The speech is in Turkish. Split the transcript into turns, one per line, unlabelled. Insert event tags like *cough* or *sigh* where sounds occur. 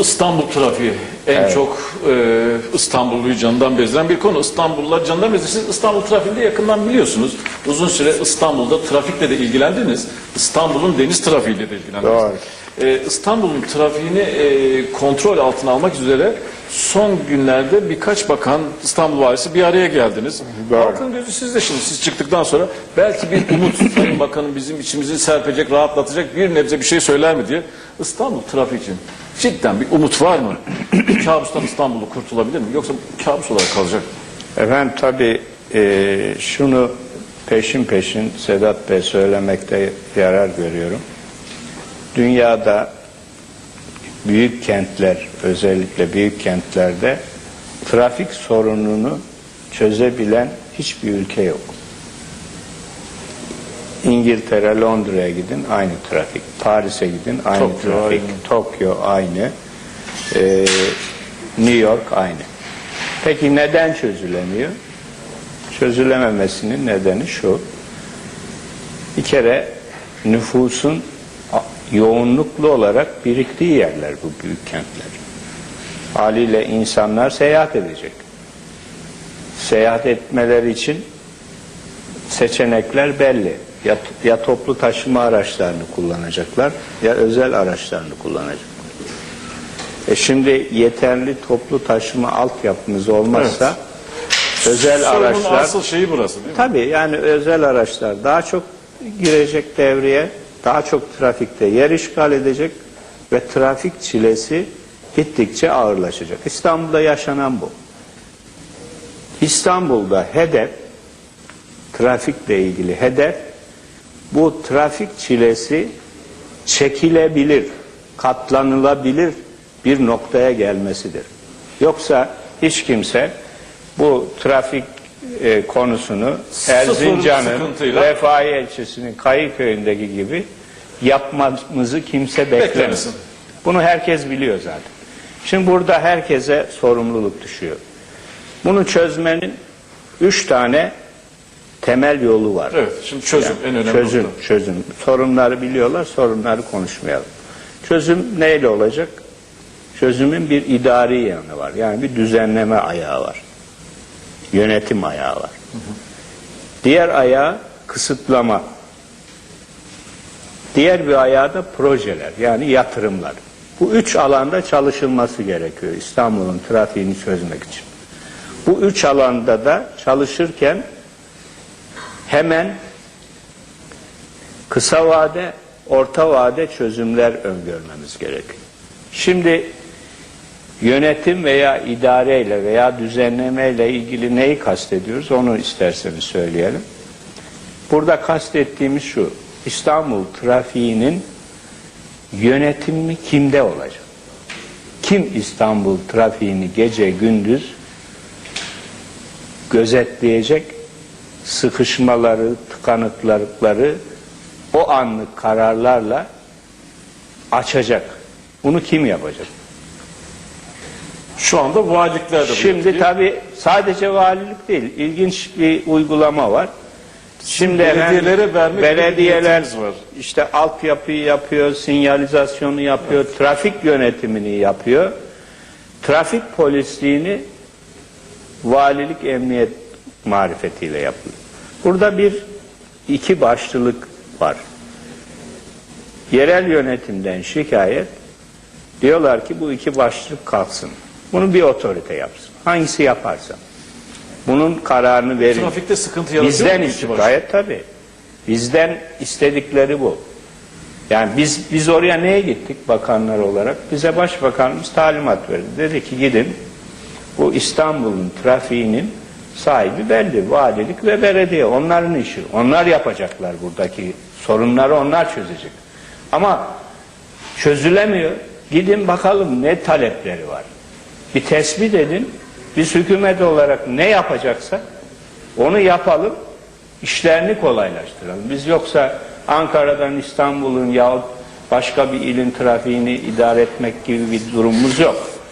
İstanbul trafiği en çok e, İstanbulluyu candan bezdiren bir konu. İstanbullular candan bezdiren. Siz İstanbul trafiğinde yakından biliyorsunuz. Uzun süre İstanbul'da trafikle de ilgilendiniz. İstanbul'un deniz trafiğiyle de ilgilendiniz.
Doğru.
E, İstanbul'un trafiğini e, kontrol altına almak üzere son günlerde birkaç bakan İstanbul valisi bir araya geldiniz.
Doğru.
Halkın gözü sizde şimdi siz çıktıktan sonra belki bir umut *laughs* Sayın Bakanım bizim içimizi serpecek, rahatlatacak bir nebze bir şey söyler mi diye İstanbul trafiği için cidden bir umut var mı? *clears throat* Kabustan İstanbul'u kurtulabilir mi? Yoksa kabus olarak kalacak mı?
Efendim tabii e, şunu peşin peşin Sedat Bey söylemekte yarar görüyorum. Dünyada büyük kentler özellikle büyük kentlerde trafik sorununu çözebilen hiçbir ülke yok. İngiltere, Londra'ya gidin aynı trafik. Paris'e gidin aynı
Tokyo
trafik.
aynı.
Tokyo aynı. Ee, New York aynı. Peki neden çözülemiyor? Çözülememesinin nedeni şu. Bir kere nüfusun yoğunluklu olarak biriktiği yerler bu büyük kentler. Haliyle insanlar seyahat edecek. Seyahat etmeleri için seçenekler belli. Ya, ya toplu taşıma araçlarını kullanacaklar ya özel araçlarını kullanacaklar. E şimdi yeterli toplu taşıma altyapımız olmazsa özel
Sorunun
araçlar
asıl şeyi burası değil mi?
Tabii yani özel araçlar daha çok girecek devreye, daha çok trafikte yer işgal edecek ve trafik çilesi gittikçe ağırlaşacak. İstanbul'da yaşanan bu. İstanbul'da hedef, trafikle ilgili hedef, bu trafik çilesi çekilebilir, katlanılabilir bir noktaya gelmesidir. Yoksa hiç kimse bu trafik e, konusunu Erzincan'ın Refai ilçesinin Kayıköy'ündeki gibi yapmamızı kimse beklemez.
Beklemesin.
Bunu herkes biliyor zaten. Şimdi burada herkese sorumluluk düşüyor. Bunu çözmenin üç tane temel yolu var.
Evet, şimdi çözüm en önemli
Çözüm,
nokta.
çözüm. Sorunları biliyorlar, sorunları konuşmayalım. Çözüm neyle olacak? Çözümün bir idari yanı var. Yani bir düzenleme ayağı var. Yönetim ayağı var. Diğer ayağı kısıtlama. Diğer bir ayağı da projeler yani yatırımlar. Bu üç alanda çalışılması gerekiyor İstanbul'un trafiğini çözmek için. Bu üç alanda da çalışırken hemen kısa vade, orta vade çözümler öngörmemiz gerekiyor. Şimdi yönetim veya idareyle veya düzenlemeyle ilgili neyi kastediyoruz onu isterseniz söyleyelim. Burada kastettiğimiz şu, İstanbul trafiğinin yönetimi kimde olacak? Kim İstanbul trafiğini gece gündüz gözetleyecek, sıkışmaları, tıkanıklıkları o anlık kararlarla açacak. Bunu kim yapacak?
Şu anda valilikler de bu
Şimdi tabi sadece valilik değil, ilginç bir uygulama var. Şimdi
Belediyelere vermek
belediyeler
var.
işte altyapıyı yapıyor, sinyalizasyonu yapıyor, trafik yönetimini yapıyor. Trafik polisliğini valilik emniyet marifetiyle yapıyor. Burada bir iki başlılık var. Yerel yönetimden şikayet diyorlar ki bu iki başlık kalksın. Bunu bir otorite yapsın. Hangisi yaparsa. Bunun kararını verin.
Trafikte sıkıntı yaratıyor
Bizden gayet tabii. Bizden istedikleri bu. Yani biz biz oraya neye gittik bakanlar olarak? Bize başbakanımız talimat verdi. Dedi ki gidin bu İstanbul'un trafiğinin sahibi belli. Valilik ve belediye. Onların işi. Onlar yapacaklar buradaki sorunları onlar çözecek. Ama çözülemiyor. Gidin bakalım ne talepleri var. Bir tespit edin. Biz hükümet olarak ne yapacaksak onu yapalım. işlerini kolaylaştıralım. Biz yoksa Ankara'dan İstanbul'un yahut başka bir ilin trafiğini idare etmek gibi bir durumumuz yok.